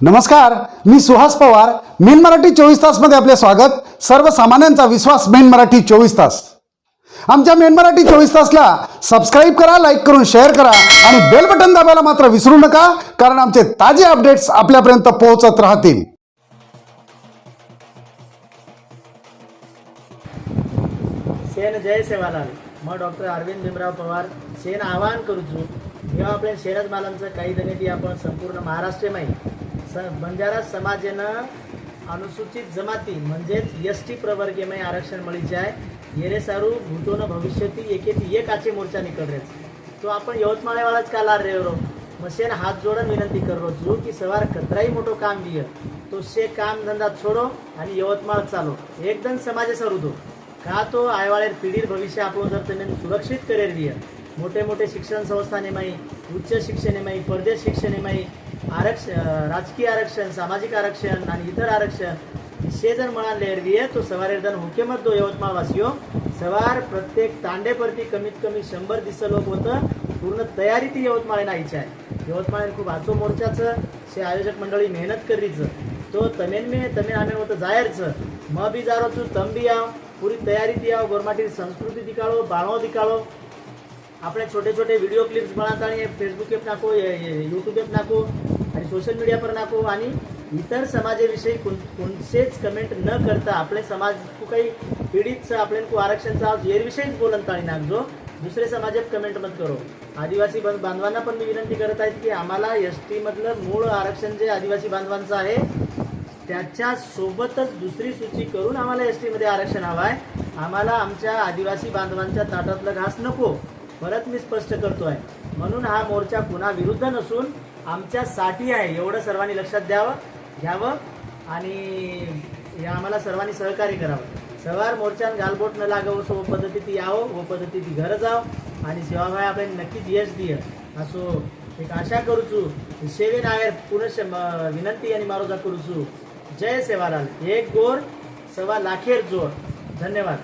नमस्कार मी सुहास पवार. मेन मराठी चोवीस तासमध्ये आपले स्वागत. सर्वसामान्यांचा विश्वास मेन मराठी चोवीस तास. आमच्या मेन मराठी चोवीस तासला सबस्क्राईब करा लाईक करून शेअर करा आणि बेल बटन दाबायला मात्र विसरू नका कारण आमचे ताजे अपडेट्स आपल्यापर्यंत पोहोचत राहतील. शेण जय सेवालाल. मग डॉक्टर अरविंद भीमराव पवार. शेन आवाहन करूचू. जेव्हा आपल्या शेरज मालांचं काही जणी ती आपण संपूर्ण महाराष्ट्रमय स बंजारा समाजेनं अनुसूचित जमाती म्हणजेच एस टी प्रवर्गीयमय आरक्षण मळीचे आहे. येरे सारू भूतोन भविष्यती एकेती एक आचे मोर्चा निकल तो आपण यवतमाळेवाळाच का लार रे रो? मग हात जोडून विनंती करो जो की सवार कतराही मोठो काम दिय तो शे काम धंदा छोडो आणि यवतमाळ चालो. एकदम समाज सरू दो. का तो आयवाळेर पिढीर भविष्य आपण जर तुम्ही सुरक्षित करेल दिय मोठे मोठे शिक्षण संस्थाने माही उच्च शिक्षणे माही परदेश शिक्षणे माही आरक्षण राजकीय आरक्षण सामाजिक आरक्षण आणि इतर आरक्षण शे जर म्हणाले विये तो सवार एकदम हुकेमत दो यवतमाळ वासियो. सवार प्रत्येक तांडेपरती कमीत कमी शंभर दिस लोक होतं. पूर्ण तयारी ती यवतमाळे नाहीची आहे. यवतमाळे खूप आचो मोर्चाचं शे आयोजक मंडळी मेहनत करीचं. तो तमेन मे तमेन आम्ही होतं जायरचं. म बी जारो तू तम बी आव. पुरी तयारी ती आव. गोरमाटी संस्कृती दिकाळो बाळो दिकाळो આપણે छोटे छोटे व्हिडिओ क्लिप्स બનાવતા फेसबुक एप नाखो यूट्यूब एप नाखो आणि सोशल मीडिया पर नाखो आणि इतर समाजाविषयी कोण कोणतेच कमेंट न करता आपले समाज को काही पीडित आपले को आरक्षणचा विषयीच बोलन ताळी नाखजो दुसरे समाजात कमेंट मत करो आदिवासी बंध- बांधवांना पण मी विनंती करत आहेत की आम्हाला एस मधलं मूळ आरक्षण जे आदिवासी बांधवांचं आहे त्याच्या सोबतच दुसरी सूची करून आम्हाला एस मध्ये आरक्षण हवं आहे आम्हाला आमच्या आदिवासी बांधवांच्या ताटातलं घास नको परत मी स्पष्ट करतोय. म्हणून हा मोर्चा पुन्हा विरुद्ध नसून आमच्यासाठी आहे. एवढं सर्वांनी लक्षात द्यावं घ्यावं आणि या आम्हाला सर्वांनी सहकार्य करावं. सवार मोर्चान गालबोट न लागावं सो व पद्धती यावं हो व पद्धती घर जावं आणि सेवाभाई आपण नक्कीच यश दिय. असो एक आशा करूचू सेवे नायर पुनश विनंती आणि मारोजा करूचू जय सेवालाल. एक गोर सवा लाखेर जोर. धन्यवाद.